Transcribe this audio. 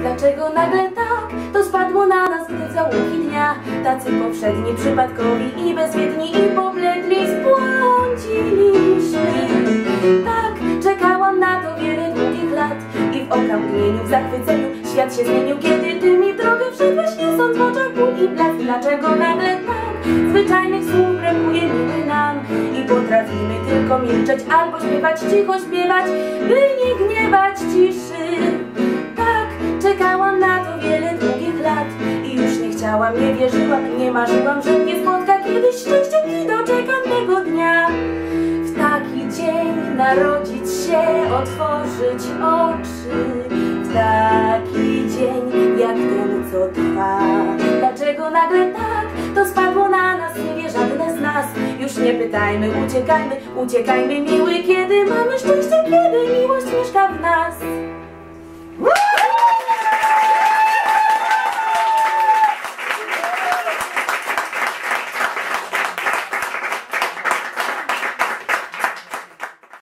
Dlaczego nagle tak? To spadło na nas, gdy zaułki dnia. Tacy powszedni, przypadkowi i bezwiedni i pobledli zbłądziliśmy Tak, czekałam na to wiele długich lat I w okamgnieniu, w zachwyceniu świat się zmienił Kiedy ty mi w drogę wszedłeś, niosąc w oczach ból i blask. Dlaczego nagle tak? Zwyczajnych słów brakuje tylko milczeć albo śpiewać, cicho śpiewać By nie gniewać ciszy. Tak, czekałam na to wiele długich lat I już nie chciałam, nie wierzyłam, nie marzyłam, że mnie spotka kiedyś szczęście i doczekam tego dnia. W taki dzień narodzić się, otworzyć oczy. W taki dzień jak ten, co trwa. Dlaczego nagle tak Już nie pytajmy, uciekajmy, uciekajmy miły Kiedy mamy szczęście, kiedy miłość mieszka w nas